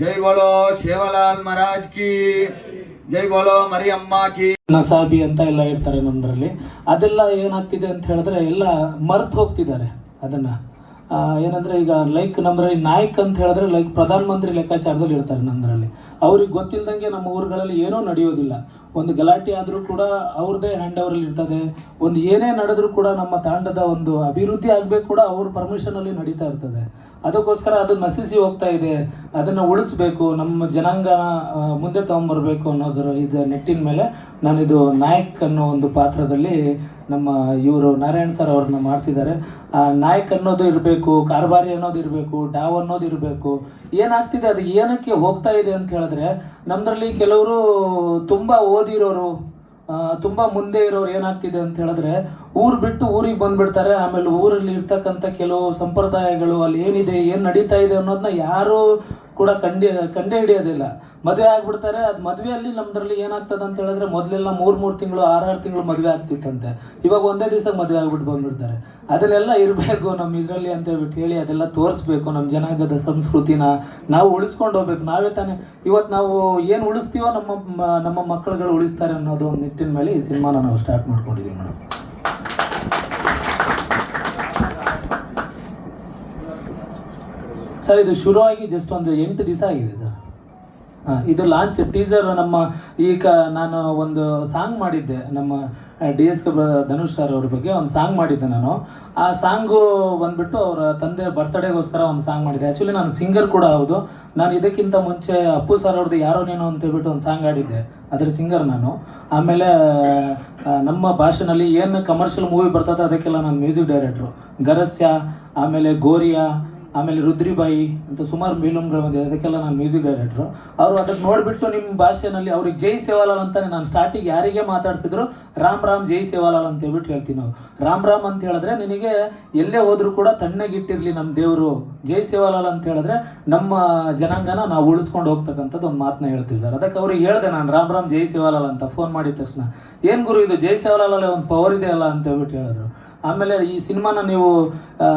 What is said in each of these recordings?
ಜೈ ಬೋಲೋ ಸೇವಾಲಾಲ್ ಮಹಾರಾಜ್ ಕಿ. ಜೈ ಬೋಲೋ ಮರಿ ಅಮ್ಮ ಕಿ. ನಸಾಬಿ ಅಂತ ಎಲ್ಲ ಇರ್ತಾರೆ ನಮ್ಮದ್ರಲ್ಲಿ ಅದೆಲ್ಲ ಏನಾಗ್ತಿದೆ ಅಂತ ಹೇಳಿದ್ರೆ ಎಲ್ಲ ಮರ್ತು ಹೋಗ್ತಿದ್ದಾರೆ ಅದನ್ನ. ಏನಂದರೆ ಈಗ ಲೈಕ್ ನಮ್ಮದ್ರಲ್ಲಿ ನಾಯಕ್ ಅಂತ ಹೇಳಿದ್ರೆ ಲೈಕ್ ಪ್ರಧಾನಮಂತ್ರಿ ಲೆಕ್ಕಾಚಾರದಲ್ಲಿ ಇರ್ತಾರೆ ನಮ್ಮದ್ರಲ್ಲಿ ಅವ್ರಿಗೆ ಗೊತ್ತಿಲ್ಲದಂಗೆ ನಮ್ಮ ಊರುಗಳಲ್ಲಿ ಏನೂ ನಡೆಯೋದಿಲ್ಲ. ಒಂದು ಗಲಾಟೆ ಆದರೂ ಕೂಡ ಅವ್ರದ್ದೇ ಹ್ಯಾಂಡ್ ಓವರಲ್ಲಿ ಇರ್ತದೆ. ಒಂದು ಏನೇ ನಡೆದರೂ ಕೂಡ ನಮ್ಮ ತಾಂಡದ ಒಂದು ಅಭಿವೃದ್ಧಿ ಆಗಬೇಕು ಕೂಡ ಅವ್ರ ಪರ್ಮಿಷನಲ್ಲಿ ನಡೀತಾ ಇರ್ತದೆ. ಅದಕ್ಕೋಸ್ಕರ ಅದು ನಶಿಸಿ ಹೋಗ್ತಾ ಇದೆ. ಅದನ್ನು ಉಳಿಸ್ಬೇಕು, ನಮ್ಮ ಜನಾಂಗ ಮುಂದೆ ತಗೊಂಬರ್ಬೇಕು ಅನ್ನೋದ್ರ ಇದು ನೆಟ್ಟಿನ ಮೇಲೆ ನಾನಿದು ನಾಯಕ್ ಅನ್ನೋ ಒಂದು ಪಾತ್ರದಲ್ಲಿ ನಮ್ಮ ಇವರು ನಾರಾಯಣ್ ಸರ್ ಅವ್ರನ್ನ ಮಾಡ್ತಿದ್ದಾರೆ. ಆ, ನಾಯಕ್ ಅನ್ನೋದು ಇರಬೇಕು, ಕಾರ್ಬಾರಿ ಅನ್ನೋದು ಇರಬೇಕು, ಡಾವ್ ಅನ್ನೋದು ಇರಬೇಕು, ಏನಾಗ್ತಿದೆ? ಅದು ಏನಕ್ಕೆ ಹೋಗ್ತಾ ಇದೆ ಅಂತ ಹೇಳಿದ್ರೆ ನಮ್ಮದ್ರಲ್ಲಿ ಕೆಲವರು ತುಂಬ ಓದಿರೋರು ತುಂಬ ಮುಂದೆ ಇರೋರು ಏನಾಗ್ತಿದೆ ಅಂತ ಹೇಳಿದ್ರೆ ಊರು ಬಿಟ್ಟು ಊರಿಗೆ ಬಂದ್ಬಿಡ್ತಾರೆ. ಆಮೇಲೆ ಊರಲ್ಲಿ ಇರ್ತಕ್ಕಂಥ ಕೆಲವು ಸಂಪ್ರದಾಯಗಳು ಅಲ್ಲಿ ಏನಿದೆ, ಏನು ನಡೀತಾ ಇದೆ ಅನ್ನೋದನ್ನ ಯಾರು ಕೂಡ ಕಂಡಿ, ಕಂಡು ಹಿಡಿಯೋದಿಲ್ಲ. ಮದುವೆ ಆಗ್ಬಿಡ್ತಾರೆ. ಅದು ಮದುವೆಯಲ್ಲಿ ನಮ್ದ್ರಲ್ಲಿ ಏನಾಗ್ತದೆ ಅಂತ ಹೇಳಿದ್ರೆ ಮೊದಲೆಲ್ಲ ಮೂರು ಮೂರು ತಿಂಗಳು ಆರಾರು ತಿಂಗಳು ಮದುವೆ ಆಗ್ತಿತ್ತಂತೆ. ಇವಾಗ ಒಂದೇ ದಿವಸ ಮದುವೆ ಆಗ್ಬಿಟ್ಟು ಬಂದ್ಬಿಡ್ತಾರೆ. ಅದನ್ನೆಲ್ಲ ಇರಬೇಕು ನಮ್ಮ ಇದರಲ್ಲಿ ಅಂತ ಹೇಳ್ಬಿಟ್ಟು ಹೇಳಿ ಅದೆಲ್ಲ ತೋರಿಸ್ಬೇಕು ನಮ್ಮ ಜನಾಂಗದ ಸಂಸ್ಕೃತಿನ. ನಾವು ಉಳಿಸ್ಕೊಂಡು ಹೋಗ್ಬೇಕು. ನಾವೇ ತಾನೇ ಇವತ್ತು ನಾವು ಏನು ಉಳಿಸ್ತೀವೋ ನಮ್ಮ ನಮ್ಮ ಮಕ್ಕಳುಗಳು ಉಳಿಸ್ತಾರೆ ಅನ್ನೋದು ಒಂದು ನಿಟ್ಟಿನ ಮೇಲೆ ಈ ಸಿನಿಮಾನ ನಾವು ಸ್ಟಾರ್ಟ್ ಮಾಡ್ಕೊಂಡಿದ್ದೀವಿ ಮೇಡಮ್. ಸರ್, ಇದು ಶುರುವಾಗಿ ಜಸ್ಟ್ ಒಂದು ಎಂಟು ದಿವಸ ಆಗಿದೆ ಸರ್. ಹಾಂ, ಇದು ಲಾಂಚ್ ಟೀಸರ್ ನಮ್ಮ ಈಗ ನಾನು ಒಂದು ಸಾಂಗ್ ಮಾಡಿದ್ದೆ, ನಮ್ಮ D S K Dhanush sir ಅವ್ರ ಬಗ್ಗೆ ಒಂದು ಸಾಂಗ್ ಮಾಡಿದ್ದೆ ನಾನು. ಆ ಸಾಂಗು ಬಂದ್ಬಿಟ್ಟು ಅವರ ತಂದೆ ಬರ್ತ್ಡೇಗೋಸ್ಕರ ಒಂದು ಸಾಂಗ್ ಮಾಡಿದ್ದೆ ಆ್ಯಕ್ಚುಲಿ ನಾನು ಸಿಂಗರ್ ಕೂಡ ಹೌದು. ನಾನು ಇದಕ್ಕಿಂತ ಮುಂಚೆ ಅಪ್ಪು ಸರ್ ಅವ್ರದ್ದು ಯಾರೋ ಅಂತ ಹೇಳ್ಬಿಟ್ಟು ಒಂದು ಸಾಂಗ್ ಆಡಿದ್ದೆ ಅದ್ರ ಸಿಂಗರ್ ನಾನು. ಆಮೇಲೆ ನಮ್ಮ ಭಾಷೆನಲ್ಲಿ ಏನು ಕಮರ್ಷಿಯಲ್ ಮೂವಿ ಬರ್ತದೆ ಅದಕ್ಕೆಲ್ಲ ನಾನು ಮ್ಯೂಸಿಕ್ ಡೈರೆಕ್ಟ್ರು ಗರಸ್ಯ, ಆಮೇಲೆ ಗೋರಿಯಾ ಆಮೇಲೆ ರುದ್ರಿಬಾಯಿ ಅಂತ ಸುಮಾರು ಫಿಲಮ್ಗಳು ಬಂದಿದೆ ಅದಕ್ಕೆಲ್ಲ ನಾನು ಮ್ಯೂಸಿಕ್ ಡೈರೆಕ್ಟ್ರು. ಅವರು ಅದಕ್ಕೆ ನೋಡಿಬಿಟ್ಟು ನಿಮ್ಮ ಭಾಷೆನಲ್ಲಿ ಅವ್ರಿಗೆ ಜೈ ಸೇವಾಲಾಲ್ ಅಂತಾನೆ ನಾನು ಸ್ಟಾರ್ಟಿಂಗ್ ಯಾರಿಗೆ ಮಾತಾಡಿಸಿದ್ರು, ರಾಮ್ ರಾಮ್, ಜೈ ಸೇವಾಲಾಲ್ ಅಂತ ಹೇಳ್ಬಿಟ್ಟು ಹೇಳ್ತೀವಿ ನಾವು. ರಾಮ್ ರಾಮ್ ಅಂತ ಹೇಳಿದ್ರೆ ನಿನಗೆ ಎಲ್ಲೇ ಹೋದರೂ ಕೂಡ ತಣ್ಣಗಿಟ್ಟಿರಲಿ ನಮ್ಮ ದೇವರು. ಜೈ ಸೇವಾಲಾಲ್ ಅಂತ ಹೇಳಿದ್ರೆ ನಮ್ಮ ಜನಾಂಗನ ನಾವು ಉಳಿಸ್ಕೊಂಡು ಹೋಗ್ತಕ್ಕಂಥದ್ದು ಒಂದು ಮಾತನ್ನ ಹೇಳ್ತೀವಿ ಸರ್. ಅದಕ್ಕೆ ಅವ್ರಿಗೆ ಹೇಳಿದೆ ನಾನು, ರಾಮ್ ರಾಮ್, ಜೈ ಸೇವಾಲಾಲ್ ಅಂತ ಫೋನ್ ಮಾಡಿದ ತಕ್ಷಣ. ಏನು ಗುರು, ಇದು ಜೈ ಸೇವಾಲಾಲಲ್ಲಿ ಒಂದು ಪವರ್ ಇದೆ ಅಲ್ಲ ಅಂತ ಹೇಳ್ಬಿಟ್ಟು ಹೇಳಿದ್ರು. ಆಮೇಲೆ ಈ ಸಿನಿಮಾನ ನೀವು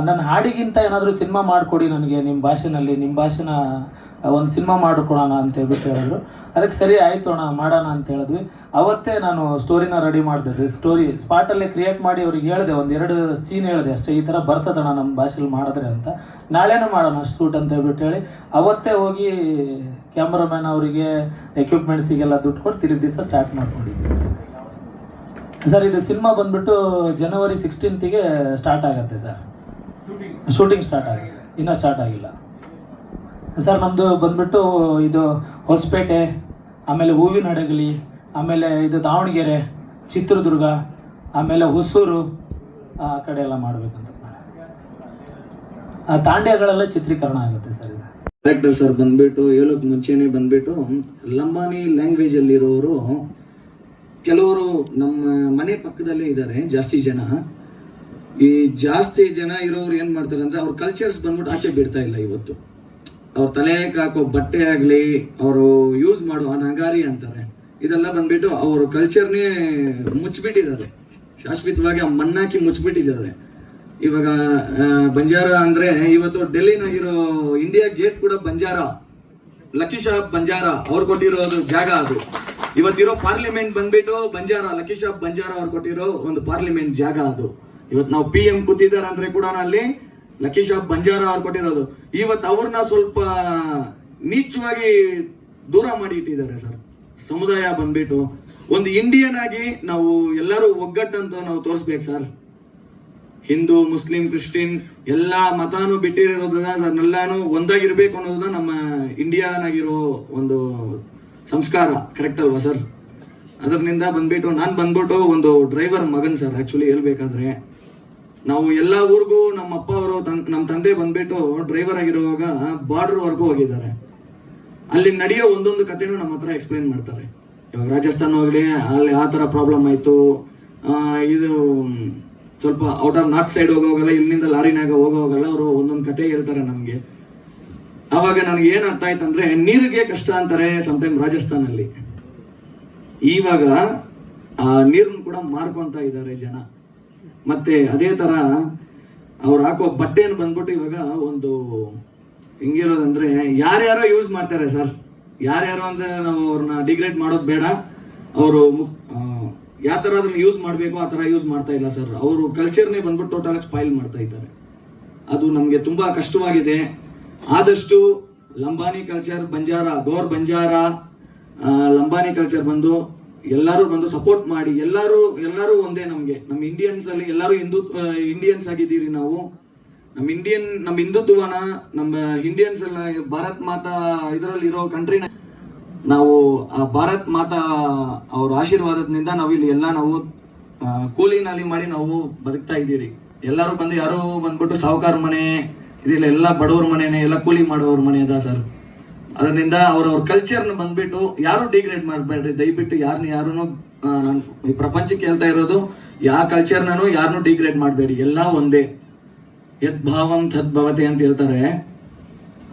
ನನ್ನ ಹಾಡಿಗಿಂತ ಏನಾದರೂ ಸಿನಿಮಾ ಮಾಡಿಕೊಡಿ ನನಗೆ, ನಿಮ್ಮ ಭಾಷೆನಲ್ಲಿ, ನಿಮ್ಮ ಭಾಷೆನ ಒಂದು ಸಿನಿಮಾ ಮಾಡಿಕೊಡೋಣ ಅಂತ ಹೇಳ್ಬಿಟ್ಟು ಹೇಳಿದ್ರು. ಅದಕ್ಕೆ ಸರಿ, ಆಯಿತು ಅಣ್ಣ, ಮಾಡೋಣ ಅಂತ ಹೇಳಿದ್ವಿ. ಅವತ್ತೇ ನಾನು ಸ್ಟೋರಿನ ರೆಡಿ ಮಾಡಿದೆ ಸ್ಟೋರಿ, ಸ್ಪಾಟಲ್ಲೇ ಕ್ರಿಯೇಟ್ ಮಾಡಿ ಅವ್ರಿಗೆ ಹೇಳಿದೆ, ಒಂದು ಎರಡು ಸೀನ್ ಹೇಳಿದೆ, ಅಷ್ಟೇ ಈ ಥರ ಬರ್ತದಣ್ಣ ನಮ್ಮ ಭಾಷೆಲಿ ಮಾಡಿದ್ರೆ ಅಂತ. ನಾಳೆನೇ ಮಾಡೋಣ ಶೂಟ್ ಅಂತ ಹೇಳ್ಬಿಟ್ಟು ಹೇಳಿ, ಅವತ್ತೇ ಹೋಗಿ ಕ್ಯಾಮ್ರಾಮ್ಯಾನ್ ಅವರಿಗೆ ಎಕ್ವಿಪ್ಮೆಂಟ್ಸಿಗೆಲ್ಲ ದುಡ್ಡು ಕೊಟ್ಟು ತಿರುಗಿ ದಿವಸ ಸ್ಟಾರ್ಟ್ ಮಾಡ್ಕೊಂಡಿದ್ವಿ ಸರ್ ಇದು ಸಿನಿಮಾ ಬಂದ್ಬಿಟ್ಟು ಜನವರಿ ಸಿಕ್ಸ್ಟೀನ್ತಿಗೆ ಸ್ಟಾರ್ಟ್ ಆಗುತ್ತೆ ಸರ್ ಶೂಟಿಂಗ್ ಸ್ಟಾರ್ಟ್ ಆಗುತ್ತೆ. ಇನ್ನೂ ಸ್ಟಾರ್ಟ್ ಆಗಿಲ್ಲ. ಸರ್ ನಮ್ಮದು ಬಂದ್ಬಿಟ್ಟು ಇದು ಹೊಸಪೇಟೆ ಆಮೇಲೆ ಹೂವಿನ ಹಡಗಲಿ ಆಮೇಲೆ ಇದು ದಾವಣಗೆರೆ ಚಿತ್ರದುರ್ಗ ಆಮೇಲೆ ಹೊಸೂರು ಆ ಕಡೆ ಎಲ್ಲ ಮಾಡಬೇಕಂತ ಆ ತಾಂಡ್ಯಗಳೆಲ್ಲ ಚಿತ್ರೀಕರಣ ಆಗುತ್ತೆ ಸರ್ ಇದು. ಡೈರೆಕ್ಟರ್ ಸರ್ ಬಂದ್ಬಿಟ್ಟು ಹೇಳೋಕ್ ಮುಂಚೆನೆ ಬಂದ್ಬಿಟ್ಟು ಲಂಬಾನಿ ಲ್ಯಾಂಗ್ವೇಜ್ ಅಲ್ಲಿರೋರು ಕೆಲವರು ನಮ್ಮ ಮನೆ ಪಕ್ಕದಲ್ಲೇ ಇದ್ದಾರೆ, ಜಾಸ್ತಿ ಜನ. ಈ ಜಾಸ್ತಿ ಜನ ಇರೋರು ಏನು ಮಾಡ್ತಾರೆ ಅಂದ್ರೆ ಅವ್ರ ಕಲ್ಚರ್ಸ್ ಬಂದ್ಬಿಟ್ಟು ಆಚೆ ಬಿಡ್ತಾ ಇಲ್ಲ ಇವತ್ತು. ಅವ್ರ ತಲೆಗೆ ಹಾಕೋ ಬಟ್ಟೆ ಆಗಲಿ, ಅವರು ಯೂಸ್ ಮಾಡೋ ಆ ನಗಾರಿ ಅಂತಾರೆ. ಇದೆಲ್ಲ ಬಂದ್ಬಿಟ್ಟು ಅವ್ರ ಕಲ್ಚರ್ನೇ ಮುಚ್ಚಿಬಿಟ್ಟಿದ್ದಾರೆ ಶಾಶ್ವತವಾಗಿ ಆ ಮಣ್ಣಾಕಿ ಮುಚ್ಚಿಬಿಟ್ಟಿದ್ದಾರೆ ಇವಾಗ ಬಂಜಾರ ಅಂದ್ರೆ ಇವತ್ತು ಡೆಲ್ಲಿನಾಗಿರೋ ಇಂಡಿಯಾ ಗೇಟ್ ಕೂಡ ಬಂಜಾರ. Lucky shop Banjara. ಅವ್ರು ಕೊಟ್ಟಿರೋದು ಜಾಗ ಅದು. ಇವತ್ತಿರೋ ಪಾರ್ಲಿಮೆಂಟ್ ಬಂದ್ಬಿಟ್ಟು ಬಂಜಾರ ಲಕೀಶ್ ಬಂಜಾರ ಅವ್ರು ಕೊಟ್ಟಿರೋ ಒಂದು ಪಾರ್ಲಿಮೆಂಟ್ ಜಾಗ ಅದು. ಇವತ್ತು ನಾವು ಪಿ ಎಂ ಕೂತಿದ್ದಾರೆ ಅಂದ್ರೆ ಕೂಡ ಅಲ್ಲಿ ಲಕೀಶ್ ಬಂಜಾರ ಅವ್ರು ಕೊಟ್ಟಿರೋದು. ಇವತ್ತು ಅವ್ರನ್ನ ಸ್ವಲ್ಪ ನೀಚವಾಗಿ ದೂರ ಮಾಡಿ ಇಟ್ಟಿದ್ದಾರೆ ಸರ್. ಸಮುದಾಯ ಬಂದ್ಬಿಟ್ಟು. ಒಂದು ಇಂಡಿಯನ್ ಆಗಿ ನಾವು ಎಲ್ಲರೂ ಒಗ್ಗಟ್ಟಂತ ನಾವು ತೋರಿಸ್ಬೇಕು ಸರ್. ಹಿಂದೂ, ಮುಸ್ಲಿಂ, ಕ್ರಿಶ್ಚಿಯನ್ ಎಲ್ಲಾ ಮತಾನು ಬಿಟ್ಟಿರೋದನ್ನ ಸರ್ ಎಲ್ಲಾನು ಒಂದಾಗಿರ್ಬೇಕು ಅನ್ನೋದನ್ನ ನಮ್ಮ ಇಂಡಿಯಾನಾಗಿರೋ ಒಂದು ಸಂಸ್ಕಾರ ಕರೆಕ್ಟ್ ಅಲ್ವಾ ಸರ್ ಅದರಿಂದ ಬಂದ್ಬಿಟ್ಟು ನಾನು ಬಂದ್ಬಿಟ್ಟು ಒಂದು ಡ್ರೈವರ್ ಮಗನ್ ಸರ್ ಆಕ್ಚುಲಿ ಹೇಳ್ಬೇಕಾದ್ರೆ, ನಾವು ಎಲ್ಲ ಊರಿಗೂ ನಮ್ಮ ಅಪ್ಪ ಅವರು ನಮ್ಮ ತಂದೆ ಬಂದ್ಬಿಟ್ಟು ಡ್ರೈವರ್ ಆಗಿರುವಾಗ ಬಾರ್ಡರ್ ವರ್ಗೂ ಹೋಗಿದ್ದಾರೆ. ಅಲ್ಲಿ ನಡೆಯೋ ಒಂದೊಂದು ಕಥೆನೂ ನಮ್ಮ ಹತ್ರ ಎಕ್ಸ್ಪ್ಲೈನ್ ಮಾಡ್ತಾರೆ. ಇವಾಗ ರಾಜಸ್ಥಾನ ಹೋಗ್ಲಿ, ಅಲ್ಲಿ ಆ ಥರ ಪ್ರಾಬ್ಲಮ್ ಆಯಿತು. ಇದು, ಸ್ವಲ್ಪ ಔಟ್ ಆಫ್ ನಾರ್ತ್ ಸೈಡ್ ಹೋಗೋವಾಗಲ್ಲ, ಇಲ್ಲಿಂದ ಲಾರಿನಾಗ ಹೋಗೋವಾಗಲ್ಲ, ಅವರು ಒಂದೊಂದು ಕತೆ ಹೇಳ್ತಾರೆ ನಮಗೆ. ಅವಾಗ ನನಗೆ ಏನು ಅರ್ಥ ಆಯ್ತು ಅಂದ್ರೆ ನೀರಿಗೆ ಕಷ್ಟ ಅಂತಾರೆ ಸಮಟೈಮ್ ರಾಜಸ್ಥಾನಲ್ಲಿ. ಇವಾಗ ಆ ನೀರನ್ನು ಕೂಡ ಮಾರ್ಕೊಂತ ಇದ್ದಾರೆ ಜನ. ಮತ್ತೆ ಅದೇ ತರ ಅವ್ರು ಹಾಕೋ ಬಟ್ಟೆಯನ್ನು ಬಂದ್ಬಿಟ್ಟು ಇವಾಗ ಒಂದು, ಹೆಂಗಿರೋದಂದ್ರೆ ಯಾರ್ಯಾರೋ ಯೂಸ್ ಮಾಡ್ತಾರೆ ಸರ್ ಯಾರ್ಯಾರೋ ಅಂದ್ರೆ ನಾವು ಅವ್ರನ್ನ ಡಿಗ್ರೇಡ್ ಮಾಡೋದು ಬೇಡ. ಅವರು ಯಾವ ಥರ ಅದನ್ನ ಯೂಸ್ ಮಾಡಬೇಕು ಆ ಥರ ಯೂಸ್ ಮಾಡ್ತಾ ಇಲ್ಲ ಸರ್ ಅವರು ಕಲ್ಚರ್ನೇ ಬಂದ್ಬಿಟ್ಟು ಟೋಟಲಾಗಿ ಸ್ಪಾಯಿಲ್ ಮಾಡ್ತಾ ಇದ್ದಾರೆ. ಅದು ನಮಗೆ ತುಂಬಾ ಕಷ್ಟವಾಗಿದೆ. ಆದಷ್ಟು ಲಂಬಾನಿ ಕಲ್ಚರ್ ಬಂಜಾರ, ಗೋರ್ ಬಂಜಾರ ಲಂಬಾನಿ ಕಲ್ಚರ್ ಬಂದು ಎಲ್ಲರೂ ಬಂದು ಸಪೋರ್ಟ್ ಮಾಡಿ, ಎಲ್ಲರೂ ಎಲ್ಲರೂ ಒಂದೇ ನಮಗೆ. ನಮ್ಮ ಇಂಡಿಯನ್ಸ್ ಅಲ್ಲಿ ಎಲ್ಲರೂ ಹಿಂದೂ ಇಂಡಿಯನ್ಸ್ ಆಗಿದ್ದೀರಿ ನಾವು. ನಮ್ಮ ಇಂಡಿಯನ್ ನಮ್ಮ ಹಿಂದುತ್ವನ, ನಮ್ಮ ಇಂಡಿಯನ್ಸ್ ಎಲ್ಲ ಭಾರತ್ ಮಾತಾ ಇದರಲ್ಲಿ ಇರೋ ಕಂಟ್ರಿನ ನಾವು ಆ ಭಾರತ್ ಮಾತಾ ಅವ್ರ ಆಶೀರ್ವಾದದಿಂದ ನಾವು ಇಲ್ಲಿ ಎಲ್ಲ ನಾವು ಕೂಲಿನಲ್ಲಿ ಮಾಡಿ ನಾವು ಬದುಕ್ತಾ ಇದ್ದೀರಿ. ಎಲ್ಲರೂ ಬಂದು ಯಾರೋ ಬಂದ್ಬಿಟ್ಟು ಸಾಹುಕಾರ ಮನೆ ಇದಿಲ್ಲ ಎಲ್ಲ ಬಡವ್ರ ಮನೆನೇ, ಎಲ್ಲ ಕೂಲಿ ಮಾಡೋವ್ರ ಮನೆ ಅದ ಸರ್. ಅದರಿಂದ ಅವ್ರವ್ರ ಕಲ್ಚರ್ನ ಬಂದ್ಬಿಟ್ಟು ಯಾರು ಡಿಗ್ರೇಡ್ ಮಾಡಬೇಡ್ರಿ? ದಯವಿಟ್ಟು ಯಾರನ್ನ ಯಾರನ್ನು ನಾನು ಈ ಪ್ರಪಂಚಕ್ಕೆ ಹೇಳ್ತಾ ಇರೋದು ಯಾವ ಕಲ್ಚರ್ನೂ ಯಾರನ್ನು ಡಿಗ್ರೇಡ್ ಮಾಡಬೇಡಿ. ಎಲ್ಲ ಒಂದೇ. ಯದ್ಭಾವಂ ತದ್ಭವತೆ ಅಂತ ಹೇಳ್ತಾರೆ.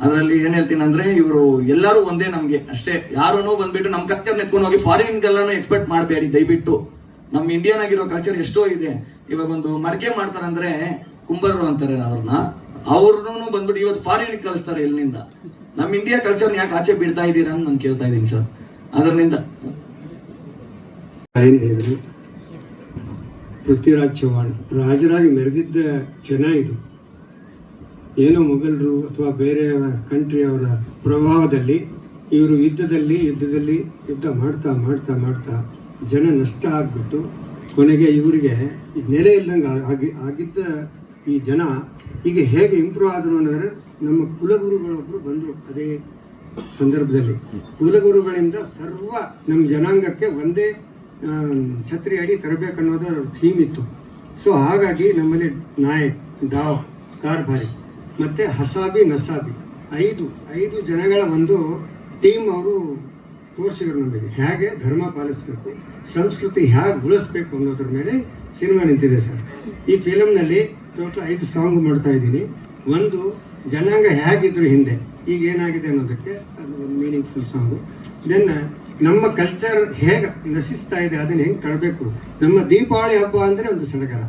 ಅದರಲ್ಲಿ ಏನು ಹೇಳ್ತೀನಿ ಅಂದ್ರೆ ಇವರು ಎಲ್ಲರೂ ಒಂದೇ ನಮಗೆ. ಅಷ್ಟೇ. ಯಾರೂ ಬಂದ್ಬಿಟ್ಟು ನಮ್ಮ ಕಲ್ಚರ್ ಎತ್ಕೊಂಡು ಹೋಗಿ ಫಾರಿನ್ಗೆಲ್ಲನೂ ಎಕ್ಸ್ಪೆಕ್ಟ್ ಮಾಡಬೇಡಿ, ದಯವಿಟ್ಟು. ನಮ್ಮ ಇಂಡಿಯನ್ ಆಗಿರೋ ಕಲ್ಚರ್ ಎಷ್ಟೋ ಇದೆ. ಇವಾಗ ಒಂದು ಮಾಡ್ತಾರೆ ಮಾಡ್ತಾರಂದ್ರೆ ಕುಂಬರರು ಅಂತಾರೆ ಅವ್ರನ್ನ. ಅವ್ರನ್ನೂ ಬಂದ್ಬಿಟ್ಟು ಇವತ್ತು ಫಾರಿನ್ ಕಳಿಸ್ತಾರೆ ಇಲ್ಲಿಂದ. ನಮ್ಮ ಇಂಡಿಯಾ ಕಲ್ಚರ್ ಯಾಕೆ ಆಚೆ ಬಿಡ್ತಾ ಇದ್ದೀರಾ ಅಂತ ನಾನು ಕೇಳ್ತಾ ಇದ್ದೀನಿ ಸರ್. ಅದರಿಂದ. ಪೃಥ್ವಿರಾಜ್ ಚೌಹಾಣ್ ರಾಜರಾಗಿ ಮೆರೆದಿದ್ದ ಜನ ಇದು. ಏನೋ ಮೊಘಲರು ಅಥವಾ ಬೇರೆ ಕಂಟ್ರಿಯವರ ಪ್ರಭಾವದಲ್ಲಿ ಇವರು ಯುದ್ಧದಲ್ಲಿ ಯುದ್ಧದಲ್ಲಿ ಯುದ್ಧ ಮಾಡ್ತಾ ಮಾಡ್ತಾ ಮಾಡ್ತಾ ಜನ ನಷ್ಟ ಆಗ್ಬಿಟ್ಟು ಕೊನೆಗೆ ಇವರಿಗೆ ನೆಲೆ ಇಲ್ದಂಗೆ ಆಗಿ, ಆಗಿದ್ದ ಈ ಜನ ಈಗ ಹೇಗೆ ಇಂಪ್ರೂವ್ ಆದರು ಅಂದರೆ ನಮ್ಮ ಕುಲಗುರುಗಳೊಬ್ಬರು ಬಂದರು ಅದೇ ಸಂದರ್ಭದಲ್ಲಿ. ಕುಲಗುರುಗಳಿಂದ ಸರ್ವ ನಮ್ಮ ಜನಾಂಗಕ್ಕೆ ಒಂದೇ ಛತ್ರಿ ಅಡಿ ತರಬೇಕನ್ನೋದು ಥೀಮ್ ಇತ್ತು. ಸೊ ಹಾಗಾಗಿ ನಮ್ಮಲ್ಲಿ ನಾಯಕ್ ಡಾವ್ ಕಾರ್ಭಾರಿ ಮತ್ತು ಹಸಾಬಿ, ನಸಾಬಿ ಐದು ಐದು ಜನಗಳ ಒಂದು ಟೀಮ್ ಅವರು ತೋರಿಸಿದ್ರು ನಮಗೆ. ಹೇಗೆ? ಧರ್ಮ ಪಾಲಿಸಬೇಕು, ಸಂಸ್ಕೃತಿ ಹೇಗೆ ಉಳಿಸ್ಬೇಕು ಅನ್ನೋದ್ರ ಮೇಲೆ ಸಿನಿಮಾ ನಿಂತಿದೆ ಸರ್. ಈ ಫಿಲಮ್ನಲ್ಲಿ ಟೋಟಲ್ ಐದು ಸಾಂಗ್ ಮಾಡ್ತಾ ಇದ್ದೀನಿ. ಒಂದು ಜನಾಂಗ ಹೇಗಿದ್ರು ಹಿಂದೆ, ಈಗ ಏನಾಗಿದೆ ಅನ್ನೋದಕ್ಕೆ ಅದು ಒಂದು ಮೀನಿಂಗ್ಫುಲ್ ಸಾಂಗು ದೆನ್ ನಮ್ಮ ಕಲ್ಚರ್ ಹೇಗೆ ನಶಿಸ್ತಾ ಇದೆ, ಅದನ್ನು ಹೆಂಗೆ ತರಬೇಕು? ನಮ್ಮ ದೀಪಾವಳಿ ಹಬ್ಬ ಅಂದರೆ ಒಂದು ಸಡಗರ.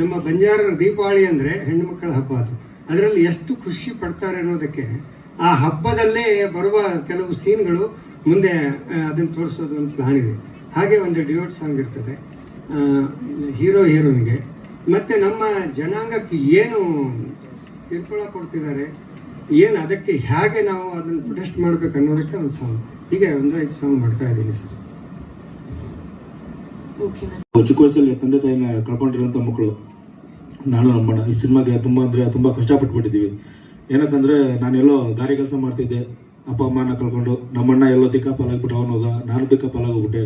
ನಮ್ಮ ಬಂಜಾರರ ದೀಪಾವಳಿ ಅಂದರೆ ಹೆಣ್ಣುಮಕ್ಕಳ ಹಬ್ಬ ಅದು. ಅದರಲ್ಲಿ ಎಷ್ಟು ಖುಷಿ ಪಡ್ತಾರೆ ಅನ್ನೋದಕ್ಕೆ ಆ ಹಬ್ಬದಲ್ಲೇ ಬರುವ ಕೆಲವು ಸೀನ್ಗಳು ಮುಂದೆ ಅದನ್ನು ತೋರಿಸೋದು ಒಂದು ಪ್ಲಾನ್ ಇದೆ. ಹಾಗೆ ಒಂದು ಡಿಯೋಟ್ ಸಾಂಗ್ ಇರ್ತದೆ. ಹೀರೋ ಹೀರೋನಿಗೆ ಮತ್ತು ನಮ್ಮ ಜನಾಂಗಕ್ಕೆ ಏನು ಕಿರುಕುಳ ಕೊಡ್ತಿದ್ದಾರೆ ಏನು ಅದಕ್ಕೆ ಹೇಗೆ ನಾವು ಅದನ್ನು ಪ್ರೊಟೆಸ್ಟ್ ಮಾಡಬೇಕು ಅನ್ನೋದಕ್ಕೆ ಒಂದು ಸಾಂಗ್ ಹೀಗೆ ಒಂದು ಐದು ಸಾಂಗ್ ಮಾಡ್ತಾ ಇದ್ದೀನಿ ಸರ್. ಚಿಕ್ಕ ವಯಸ್ಸಲ್ಲಿ ತಂದೆ ತಾಯಿನ ಕಳ್ಕೊಂಡಿರುವಂಥ ಮಕ್ಕಳು ನಾನು ನಮ್ಮಣ್ಣ ಈ ಸಿನಿಮಾಗೆ ತುಂಬ ಅಂದರೆ ತುಂಬ ಕಷ್ಟಪಟ್ಬಿಟ್ಟಿದ್ದೀವಿ. ಏನಕ್ಕಂದ್ರೆ ನಾನೆಲ್ಲೋ ದಾರಿ ಕೆಲಸ ಮಾಡ್ತಿದ್ದೆ ಅಪ್ಪ ಅಮ್ಮನ ಕಳ್ಕೊಂಡು ನಮ್ಮಣ್ಣ ಎಲ್ಲೋ ದಿಕ್ಕ ಪಾಲಾಗ್ಬಿಟ್ಟು ಅವನೋದ ನಾನು ದಿಕ್ಕಾಪಾಲಾಗೋಗ್ಬಿಟ್ಟೆ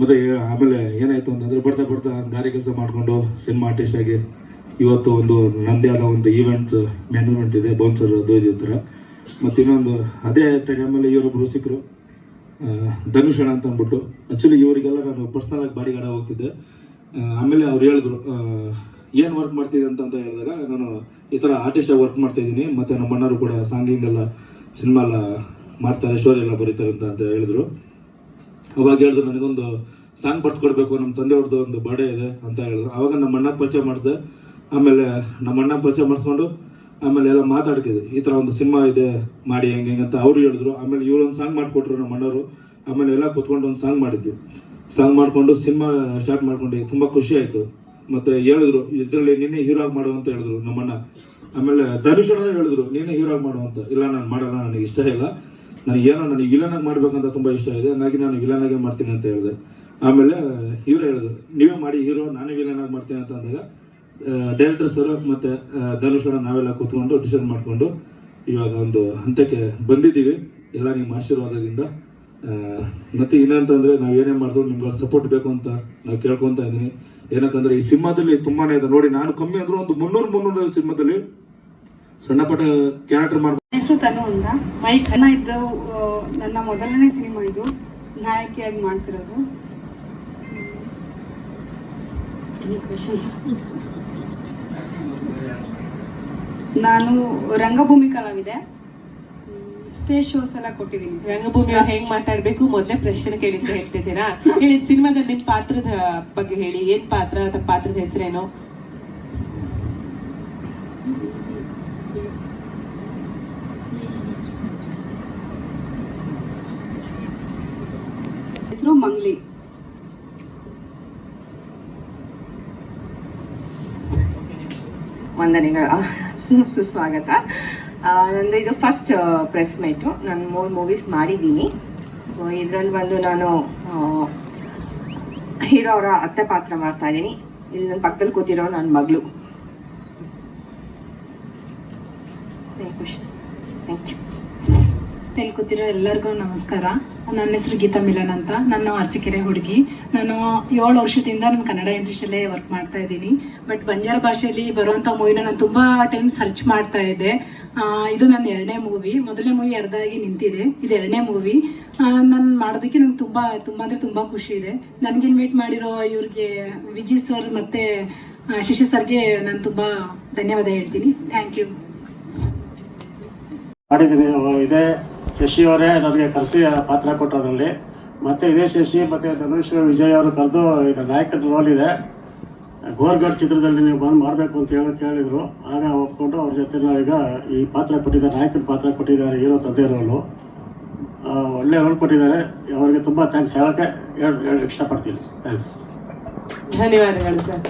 ಮತ್ತು ಆಮೇಲೆ ಏನಾಯಿತು ಅಂತಂದರೆ ಬರ್ತಾ ಬರ್ತಾ ಗಾರಿ ಕೆಲಸ ಮಾಡಿಕೊಂಡು ಸಿನಿಮಾ ಆರ್ಟಿಸ್ಟ್ ಆಗಿ ಇವತ್ತು ಒಂದು ನಂದೇ ಆದ ಒಂದು ಈವೆಂಟ್ಸ್ ಮ್ಯಾನೇಜ್ಮೆಂಟ್ ಇದೆ ಬೌನ್ಸರ್ ಧ್ವಜ ಹತ್ರ ಮತ್ತು ಇನ್ನೊಂದು, ಅದೇ ಟೈಮಲ್ಲಿ ಇವರೊಬ್ಬರು ಸಿಕ್ಕರು ಧನುಷ್ ಅಣ್ಣ ಅಂತ ಅಂದ್ಬಿಟ್ಟು ಆ್ಯಕ್ಚುಲಿ ಇವರಿಗೆಲ್ಲ ನಾನು ಪರ್ಸ್ನಲಾಗಿ ಬಾಡಿ ಗಾರ್ಡ್ ಹೋಗ್ತಿದ್ದೆ. ಆಮೇಲೆ ಅವ್ರು ಹೇಳಿದ್ರು ಏನು ವರ್ಕ್ ಮಾಡ್ತಿದ್ದೆ ಅಂತ ಅಂತ ಹೇಳಿದಾಗ ನಾನು ಈ ಥರ ಆರ್ಟಿಸ್ಟಾಗಿ ವರ್ಕ್ ಮಾಡ್ತಾ ಇದ್ದೀನಿ, ಮತ್ತು ನಮ್ಮ ಅಣ್ಣರು ಕೂಡ ಸಾಂಗಿಂಗ್ ಎಲ್ಲ ಸಿನಿಮಾ ಎಲ್ಲ ಮಾಡ್ತಾರೆ ಸ್ಟೋರಿ ಎಲ್ಲ ಬರೀತಾರೆ ಅಂತ ಅಂತ ಹೇಳಿದ್ರು. ಅವಾಗ ಹೇಳಿದ್ರು ನನಗೊಂದು ಸಾಂಗ್ ಬರ್ತ್ಕೊಡ್ಬೇಕು ನಮ್ಮ ತಂದೆಯವ್ರದ್ದು ಒಂದು ಬರ್ಡೇ ಇದೆ ಅಂತ ಹೇಳಿದ್ರು. ಅವಾಗ ನಮ್ಮ ಅಣ್ಣ ಪರಿಚಯ ಮಾಡಿದೆ. ಆಮೇಲೆ ನಮ್ಮ ಅಣ್ಣ ಪರಿಚಯ ಮಾಡಿಸ್ಕೊಂಡು ಆಮೇಲೆ ಎಲ್ಲ ಮಾತಾಡ್ಕಿದ್ವಿ ಈ ಥರ ಒಂದು ಸಿನಿಮಾ ಇದೆ, ಮಾಡಿ ಹೆಂಗೆ ಹೆಂಗೆ ಅಂತ ಅವರು ಹೇಳಿದ್ರು. ಆಮೇಲೆ ಇವ್ರು ಒಂದು ಸಾಂಗ್ ಮಾಡಿಕೊಟ್ರು ನಮ್ಮ ಅಣ್ಣವರು. ಆಮೇಲೆ ಎಲ್ಲ ಕುತ್ಕೊಂಡು ಒಂದು ಸಾಂಗ್ ಮಾಡಿದ್ವಿ. ಸಾಂಗ್ ಮಾಡಿಕೊಂಡು ಸಿನಿಮಾ ಸ್ಟಾರ್ಟ್ ಮಾಡ್ಕೊಂಡು ತುಂಬ ಖುಷಿ ಆಯಿತು. ಮತ್ತು ಹೇಳಿದ್ರು, ಇದರಲ್ಲಿ ನಿನ್ನೆ ಹೀರೋ ಆಗಿ ಮಾಡು ಅಂತ ಹೇಳಿದ್ರು ನಮ್ಮಣ್ಣ ಆಮೇಲೆ ಧನುಷ್ ಹೇಳಿದ್ರು, ನೀನೇ ಹೀರೋ ಆಗಿ ಮಾಡು ಅಂತ. ಇಲ್ಲ, ನಾನು ಮಾಡಲ್ಲ, ನನಗೆ ಇಷ್ಟ ಇಲ್ಲ. ನನಗೆ ಏನೋ ನನಗೆ ವಿಲನಾಗಿ ಮಾಡ್ಬೇಕಂತ ತುಂಬ ಇಷ್ಟ ಇದೆ, ಹಂಗಾಗಿ ನಾನು ವಿಲನ್ ಆಗೇ ಮಾಡ್ತೀನಿ ಅಂತ ಹೇಳಿದೆ. ಆಮೇಲೆ, ಇವ್ರು ಹೇಳಿದ್ರು, ನೀವೇ ಮಾಡಿ ಹೀರೋ ನಾನೇ ವಿಲನಾಗಿ ಮಾಡ್ತೀನಿ ಅಂತ ಅಂದಾಗ ಡೈರೆಕ್ಟರ್ ಸರ್ ಮತ್ತು ಧನುಷ್ ಅಣ್ಣ ನಾವೆಲ್ಲ ಕೂತ್ಕೊಂಡು ಡಿಸೈಡ್ ಮಾಡಿಕೊಂಡು ಇವಾಗ ಒಂದು ಹಂತಕ್ಕೆ ಬಂದಿದ್ದೀವಿ. ಎಲ್ಲ ನಿಮ್ಮ ಆಶೀರ್ವಾದದಿಂದ. ಮತ್ತು ಏನಂತಂದ್ರೆ ನಾವು ಏನೇ ಮಾಡಿದ್ರು ನಿಮ್ಗೆ ಸಪೋರ್ಟ್ ಬೇಕು ಅಂತ ನಾವು ಕೇಳ್ಕೊಂತ ಇದ್ದೀನಿ. ಏನಕ್ಕಂದರೆ ಈ ಸಿನಿಮಾದಲ್ಲಿ ತುಂಬಾನೇ ಇದೆ. ನೋಡಿ, ನಾನು ಕಮ್ಮಿ ಅಂದರೂ ಒಂದು ಮುನ್ನೂರು ಮುನ್ನೂರು ಸಿನಿಮಾದಲ್ಲಿ ಸಣ್ಣ ಪುಟ್ಟ ಕ್ಯಾರೆಕ್ಟರ್ ಮಾಡ್ಕೊಂಡು ಹೆಸರು ತನು ಅಂತ. ಮೈ ತನ್ನ ಇದ್ದು ನನ್ನ ಮೊದಲನೇ ಸಿನಿಮಾ ಇದು. ನಾಯಕಿಯಾಗಿ ಮಾಡ್ತಿರೋದು? ನಾನು ರಂಗಭೂಮಿ ಕಲಾವಿದೆ. ಸ್ಟೇಜ್ ಶೋಸ್ ಎಲ್ಲ ಕೊಟ್ಟಿದ್ದೀನಿ. ರಂಗಭೂಮಿ ಹೆಂಗ್ ಮಾತಾಡ್ಬೇಕು? ಮೊದಲೇ ಪ್ರಶ್ನೆ ಕೇಳಿದ್ದೆ, ಹೇಳ್ತಿದ್ದೀರಾ? ಹೇಳಿ, ಸಿನಿಮಾದಲ್ಲಿ ನಿಮ್ ಪಾತ್ರದ ಬಗ್ಗೆ ಹೇಳಿ. ಏನ್ ಪಾತ್ರ ಅಥವಾ ಪಾತ್ರದ ಹೆಸರೇನು ಹೆಸರು ಮಂಗ್ಲಿ ವಂದನೆಗಳ. ಸು- ಸುಸ್ವಾಗತ ನಂದು ಇದು ಫಸ್ಟ್ ಪ್ರೆಸ್ ಮೀಟು ನಾನು ಮೂರು ಮೂವೀಸ್ ಮಾಡಿದ್ದೀನಿ. ಸೊ ಇದರಲ್ಲಿ ಬಂದು ನಾನು ಹೀರೋ ಅವರ ಅತ್ತೆ ಪಾತ್ರ ಮಾಡ್ತಾ ಇದ್ದೀನಿ. ಇಲ್ಲಿ ನನ್ನ ಪಕ್ಕದಲ್ಲಿ ಕೂತಿರೋ ನನ್ನ ಮಗಳು. ಥ್ಯಾಂಕ್ ಯು ಕೂತಿರೋ ಎಲ್ಲರಿಗೂ ನಮಸ್ಕಾರ. ನನ್ನ ಹೆಸರು ಗೀತಾ ಮಿಲನ್ ಅಂತ. ನಾನು ಅರಸೀಕೆರೆ ಹುಡುಗಿ. ನಾನು ಏಳು ವರ್ಷದಿಂದ ನಾನು ಕನ್ನಡ ಇಂಡಸ್ಟ್ರಿಯಲ್ಲೇ ವರ್ಕ್ ಮಾಡ್ತಾ ಇದ್ದೀನಿ. ಬಟ್ ಬಂಜಾರ ಭಾಷೆಯಲ್ಲಿ ಬರುವಂಥ ಮೂವಿನ ನಾನು ತುಂಬ ಟೈಮ್ ಸರ್ಚ್ ಮಾಡ್ತಾ ಇದ್ದೆ. ಇದು ನನ್ನ ಎರಡನೇ ಮೂವಿ ಮೊದಲನೇ ಮೂವಿ ಅರ್ಧಾಗಿ ನಿಂತಿದೆ. ಇದು ಎರಡನೇ ಮೂವಿ ನಾನು ಮಾಡೋದಕ್ಕೆ ನಂಗೆ ತುಂಬ ತುಂಬ ಅಂದರೆ ತುಂಬ ಖುಷಿ ಇದೆ. ನನಗೆ ಇನ್ವೈಟ್ ಮಾಡಿರೋ ಇವ್ರಿಗೆ ವಿಜಿ ಸರ್ ಮತ್ತು ಶಶಿ ಸರ್ಗೆ ನಾನು ತುಂಬ ಧನ್ಯವಾದ ಹೇಳ್ತೀನಿ. ಥ್ಯಾಂಕ್ ಯು ಇದೇ. ಶಶಿ ಅವರೇ ನನಗೆ ಕರೆಸಿ ಪಾತ್ರ ಕೊಟ್ಟೋದ್ರಲ್ಲಿ ಮತ್ತೆ ಇದೇ ಶಶಿ, ಮತ್ತೆ ಧನುಷ್ ವಿಜಯ್ ಅವರು ಕರೆದು ಇದು ನಾಯಕನ ರೋಲ್ ಇದೆ. ಗೋರ್ಗಡ್ ಚಿತ್ರದಲ್ಲಿ ನೀವು ಬಂದು ಮಾಡಬೇಕು ಅಂತ ಹೇಳಿ ಕೇಳಿದ್ರು ಆಗ ಒಪ್ಕೊಂಡು ಅವ್ರ ಜೊತೆ ನಾವೀಗ ಈ ಪಾತ್ರ ಕೊಟ್ಟಿದ್ದಾರೆ ನಾಯಕನ ಪಾತ್ರ ಕೊಟ್ಟಿದ್ದಾರೆ ಹೀರೋ ತಂದೆ ರೋಲು. ಒಳ್ಳೆ ರೋಲ್ ಕೊಟ್ಟಿದ್ದಾರೆ. ಅವರಿಗೆ ತುಂಬ ಥ್ಯಾಂಕ್ಸ್ ಹೇಳೋಕ್ಕೆ ಹೇಳಿ ಇಷ್ಟಪಡ್ತೀನಿ. ಥ್ಯಾಂಕ್ಸ್ ಧನ್ಯವಾದಗಳು ಸರ್.